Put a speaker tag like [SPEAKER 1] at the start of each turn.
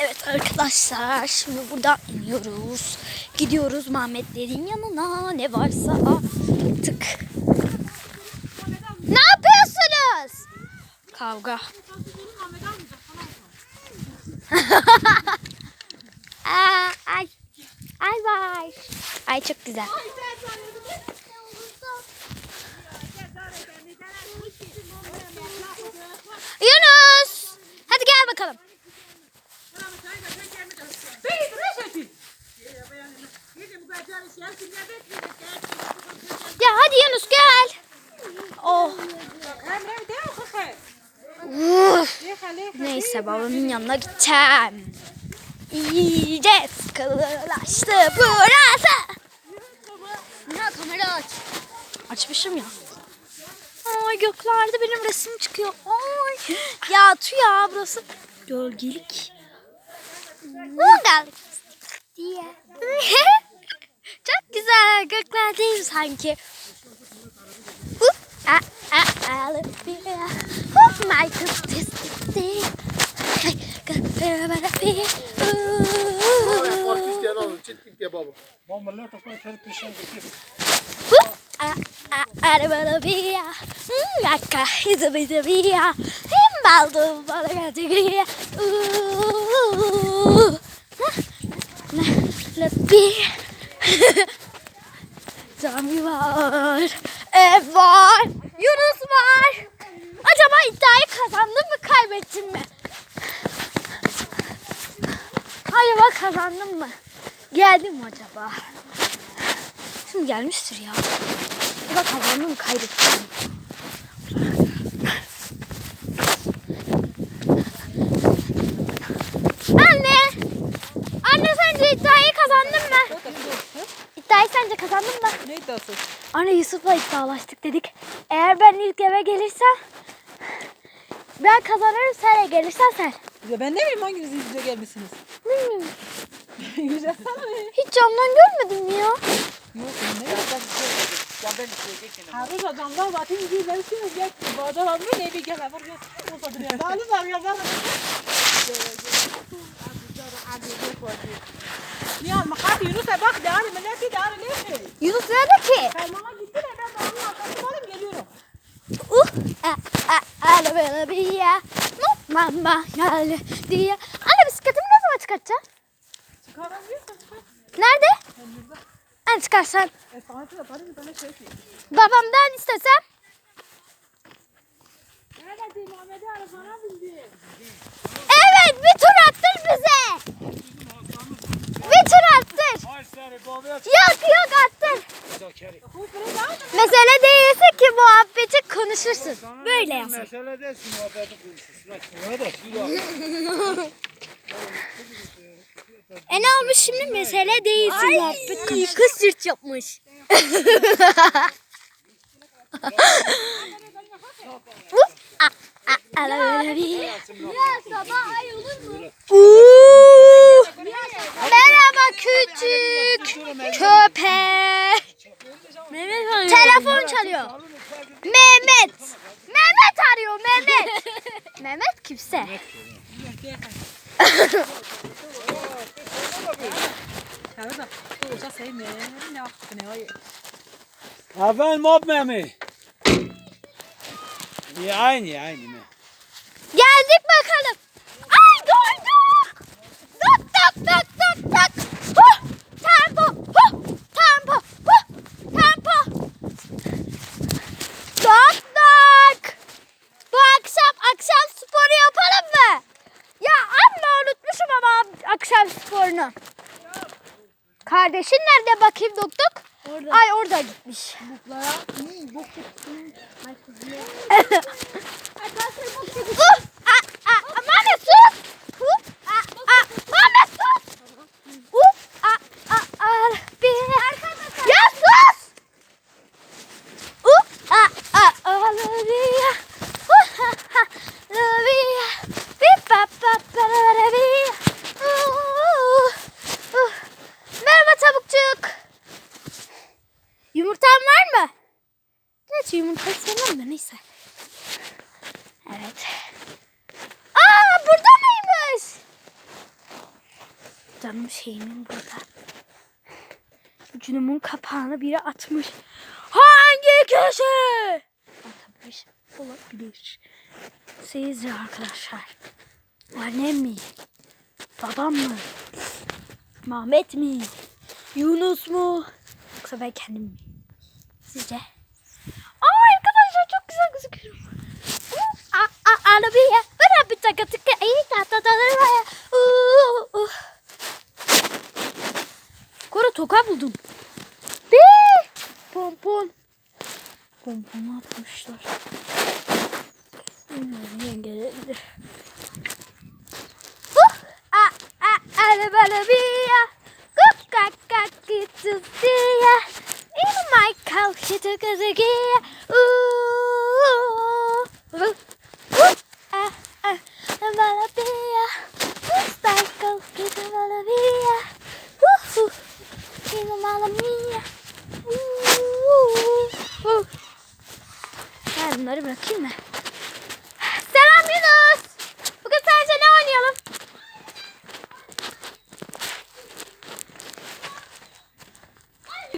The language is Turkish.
[SPEAKER 1] Evet arkadaşlar şimdi buradan iniyoruz. Gidiyoruz Mehmetlerin yanına ne varsa artık. Ne yapıyorsunuz? Kavga. Aa, ay. Ay vay. Ay çok güzel. Yunus. Hadi gel bakalım. Ya hadi Yunus gel. Oh. Uf. Neyse babamın yanına gideceğim. İyice sıkılaştı burası. Ya kamera aç. Açmışım ya. Ay göklerde benim resim çıkıyor. Ay. Ya ya burası gölgelik. Gölgelik diye. Çok güzel göklerdeyim sanki. Hop, my kız
[SPEAKER 2] timp e babă?
[SPEAKER 3] Mamă, lătă cu fel pe șan de chef.
[SPEAKER 1] Olivia. Acá, Isabella. Embaldo, para a alegria. Olivia. Zombi var. Ev var. Yunus var. Acaba iddiayı kazandım mı kaybettim mi? Acaba kazandım mı? Geldim mi acaba? Şimdi gelmiştir ya. Acaba kazandım mı kaybettim? Anne! Anne sence iddiayı kazandın mı? İddiayı sence kazandın mı?
[SPEAKER 4] Ne iddiası?
[SPEAKER 1] Anne Yusuf'la iddialaştık dedik. Eğer ben ilk eve gelirsem ben kazanırım sen gelirsen sen.
[SPEAKER 4] Ya ben ne bileyim hanginiz izliyor gelmişsiniz?
[SPEAKER 1] Bilmiyorum.
[SPEAKER 4] Güzel?
[SPEAKER 1] Hiç camdan görmedim ya.
[SPEAKER 4] Yok ne Harus adamlar batın giyilersiniz ya. Bağdan almıyor ne bir gel var ya. O kadar ya. Dağlı var ya. Dağlı Ya makati Yunus'a bak değerli milleti değerli ne şey?
[SPEAKER 1] Yunus nerede ki?
[SPEAKER 4] Kaymama gitti de ben dağlı arkasına alayım geliyorum.
[SPEAKER 1] Uh, a, a, ala bela bia. No, mama, ala dia. Anne bisikletimi Nerede? En çıkarsan. Babamdan istesem. Evet bir tur attır bize. Bir tur attır. Yok yok attır. Mesele değilse ki muhabbeti konuşursun. Böyle yaz.
[SPEAKER 3] Mesele değilsin, muhabbeti konuşursun.
[SPEAKER 1] E ne olmuş şimdi mesele değilsin muhabbet. Kız sırt yapmış. Ya sabah ay olur mu? Merhaba küçük köpek. Telefon çalıyor. Mehmet. Mehmet arıyor Mehmet. Mehmet kimse. 看这个，这乌纱谁没？哪个不牛逼？还问妈咪？你爱你爱你。Kardeşin nerede bakayım dok dok? Ay orada gitmiş. Uf! A, a, Mehmet sus! Uf! A, a, Mehmet sus! Uf! A, a, a, bir... Ya sus! Uf! A, a, a, Olivia! Uf! Ha, ha, Olivia! Bip, bap, bap, ba, ba, ba, bi. Uh, uh. Merhaba tavukçuk. Yumurtan var mı? Yumurtayı sevmem de neyse. Evet. Aa burada mıymış? Canım şeyimin burada. Cunumun kapağını biri atmış. Hangi kişi? Atmış olabilir. Sizce arkadaşlar. Annem mi? Babam mı? Mehmet mi? Yunus mu? Yoksa ben kendim mi? Sizce? Aa arkadaşlar çok güzel gözüküyorum. A, a, arabaya. Bana bir taka tıka. İyi ta ta ta ta ta. Uh, uh. Kora toka buldum. Bir. Pompon. Pompon atmışlar. Bilmiyorum. Uh, a, arabaya. Kuk kak kak gitsin diye. In my a bunları bırakayım mı?